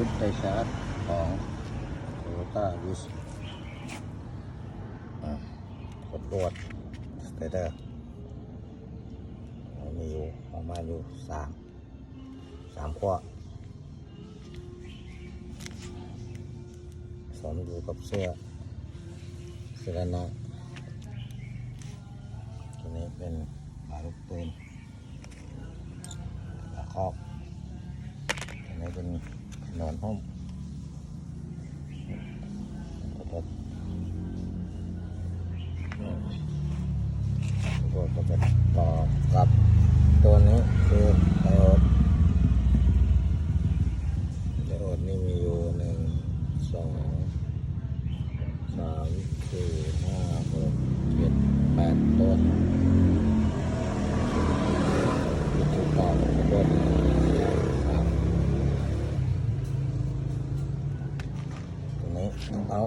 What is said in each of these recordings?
ชุดไดชาร์จของโตโยต้าวิสกดรวดสเตเดอร์มีอยู่ประมาณอยู่สามสามขั้วสมอยู่กับเสื้อเสื้อด้านนอกตัวนี้เป็นหมาลูกปืนฝาคอบตัวนี้เป็น นอนห้องระบบระบก็จะต่อกับตัวนี้คือไดโอดไดโอดนี่มีอยู่หนึ่งสองสามสี่ห้าหกเจ็ดแปดต้น ตรงนี้เอา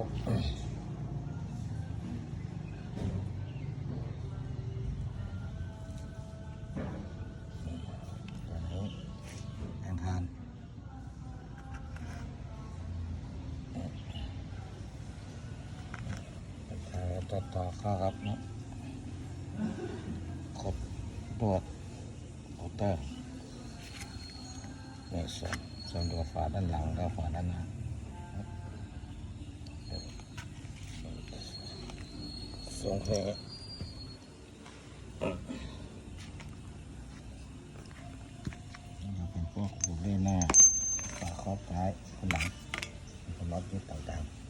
ตัวนี้แทนทานใช้ต่อต่อเข้าครับเนาะครบตรวจโอเตอร์นี่ส่วนส่วนตัวฝาด้านหลังกับฝาด้านหน้า สองแผลเป็นพวกหูเล่นหน้าฝาครอบท้ายขนหลังเป็นน็อตยึดต่างๆ